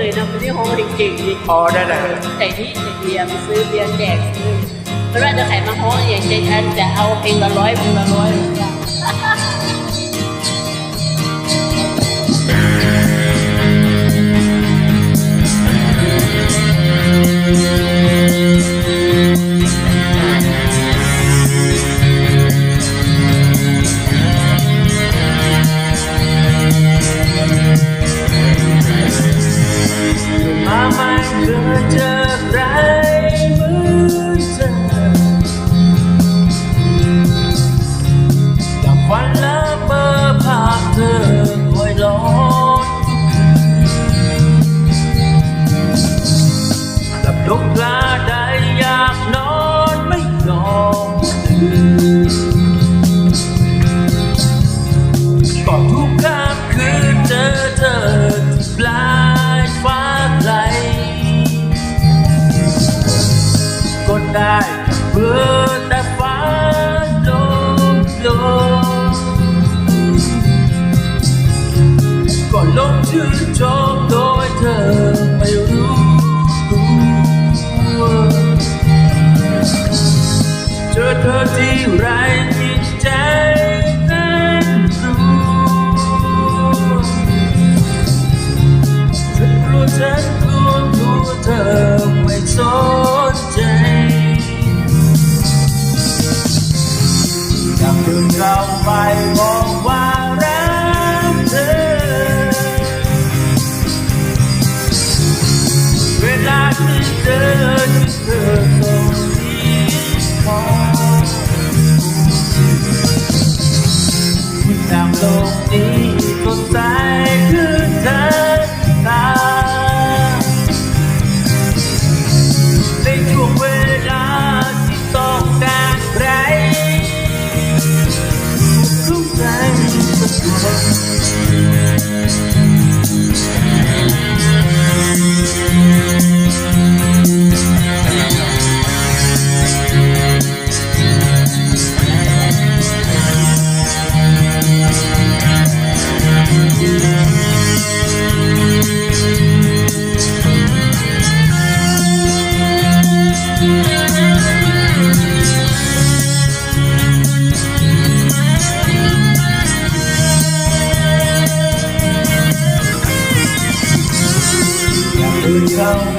เลยนะคนที่โฮจริงๆนี่อ๋อได้ได้แต่ที่จะเบียร์มาซื้อเบียร์แจกซื้อเพราะว่าจะขายมาโฮอย่างเช่นอันจะเอาเพลงละร้อยเพลงละร้อยอย่างเงี้ย ได้เบื่อแต่ฟ้าโลมลมก็ลงชื่นชมโดยเธอไม่รู้ตัวเจอเธอที่ไร ที่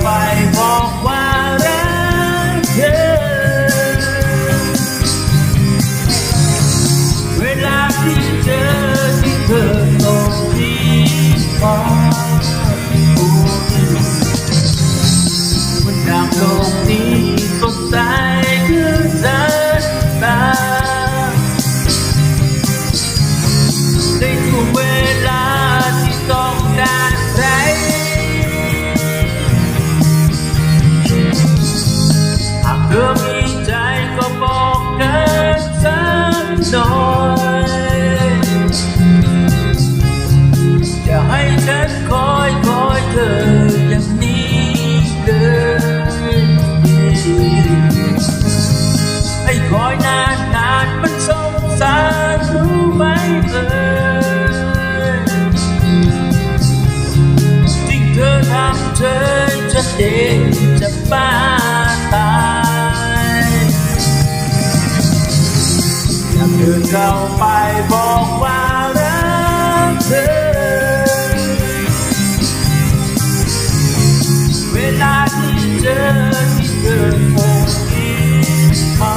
ไปบอกว่ารักเธอ เวลาที่เจอที่เธอตรงที่ฟ้าปูมันดังโลกนี้สดใส ด็กจะบ้าตายอยาเดินเข้าไปบอกว่ารักเธอ เวลาที่เจอที่เธอคงคิดมา